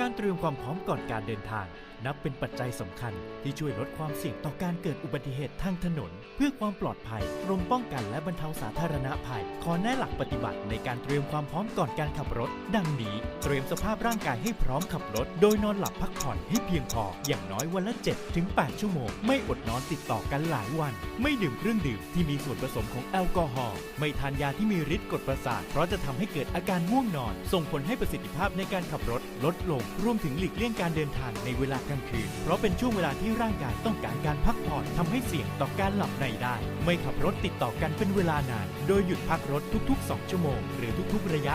การเตรียมความพร้อมก่อนการเดินทาง นับเป็นปัจจัยสำคัญที่ช่วยลดความเสี่ยงต่อการเกิดอุบัติเหตุทางถนน เพื่อความปลอดภัยกรมป้องกันและบรรเทาสาธารณภัย ขอแนะหลักปฏิบัติในการเตรียมความพร้อมก่อนการขับรถ ดังนี้ เตรียมสภาพร่างกายให้พร้อมขับรถ โดยนอนหลับพักผ่อนให้เพียงพอ อย่างน้อยวันละ7ถึง8ชั่วโมง ไม่อดนอนติดต่อกันหลายวัน ไม่ดื่มเครื่องดื่มที่มีส่วนผสมของแอลกอฮอล์ไม่ทานยาที่มีฤทธิ์กดประสาทเพราะจะทำให้เกิดอาการง่วงนอน ส่งผลให้ประสิทธิภาพในการขับรถลดลงรวมถึงหลีกเลี่ยงการเดินทางในเวลากลางคืน เพราะเป็นช่วงเวลาที่ร่างกายต้องการการพัก ผ่อนทำให้เสี่ยงต่อการหลับในได้ ไม่ขับรถติดต่อกันเป็นเวลานาน โดยหยุดพักรถทุก ๆ 2 ชั่วโมง หรือทุก ๆ ระยะ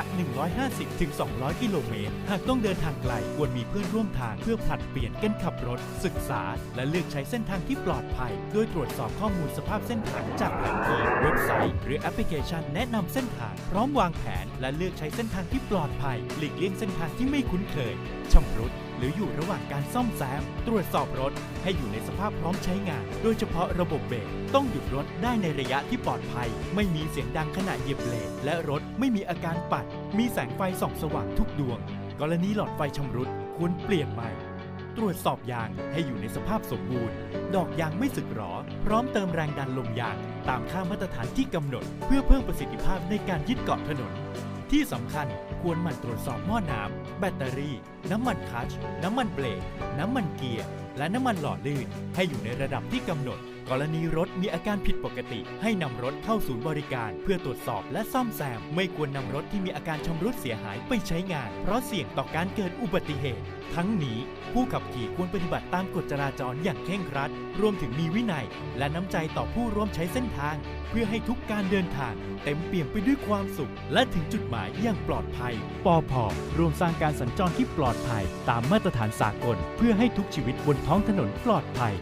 150ถึง200 กิโลเมตร หากต้องเดินทางไกลควรมีเพื่อนร่วมทางเพื่อผลัดเปลี่ยนกันขับรถ ศึกษา และเลือกใช้เส้นทางที่ปลอดภัย โดยตรวจสอบข้อมูลสภาพเส้นทางจากแผนที่เว็บไซต์ หรือแอปพลิเคชันแนะนำเส้นทาง พร้อมวางแผน และเลือกใช้เส้นทางที่ปลอดภัย หลีกเลี่ยงเส้นทางที่ไม่คุ้นเคยชำรุด หรืออยู่ระหว่างการซ่อมแซม ตรวจสอบรถ ให้อยู่ในสภาพพร้อมใช้งาน โดยเฉพาะระบบเบรกต้องหยุดรถได้ในระยะที่ปลอดภัย ไม่มีเสียงดังขณะเหยียบเบรกและรถไม่มีอาการปัด มีแสงไฟส่องสว่างทุกดวง กรณีหลอดไฟชำรุดควรเปลี่ยนใหม่ ตรวจสอบยางให้อยู่ในสภาพสมบูรณ์ ดอกยางไม่สึกหรอ พร้อมเติมแรงดันลมยาง ตามค่ามาตรฐานที่กำหนด เพื่อเพิ่มประสิทธิภาพในการยึดเกาะถนน ที่สำคัญควรหมั่นตรวจสอบหม้อน้ำ แบตเตอรี่ น้ำมันคัช น้ำมันเบรก น้ำมันเกียร์ และน้ำมันหล่อลื่น ให้อยู่ในระดับที่กำหนด กรณีรถมีอาการผิดปกติ ให้นำรถเข้าศูนย์บริการ เพื่อตรวจสอบและซ่อมแซม ไม่ควรนำรถที่มีอาการชำรุดเสียหายไปใช้งาน เพราะเสี่ยงต่อการเกิดอุบัติเหตุ ทั้งนี้ผู้ขับขี่ควรปฏิบัติตามกฎจราจรอย่างเคร่งครัด รวมถึงมีวินัย และน้ำใจต่อผู้ร่วมใช้เส้นทาง เพื่อให้ทุกการเดินทาง เต็มเปี่ยมไปด้วยความสุข และถึงจุดหมายอย่างปลอดภัย ปอพร่วมสร้างการสัญจรที่ปลอดภัย ตามมาตรฐานสากล เพื่อให้ทุกชีวิตบนท้องถนนปลอดภัย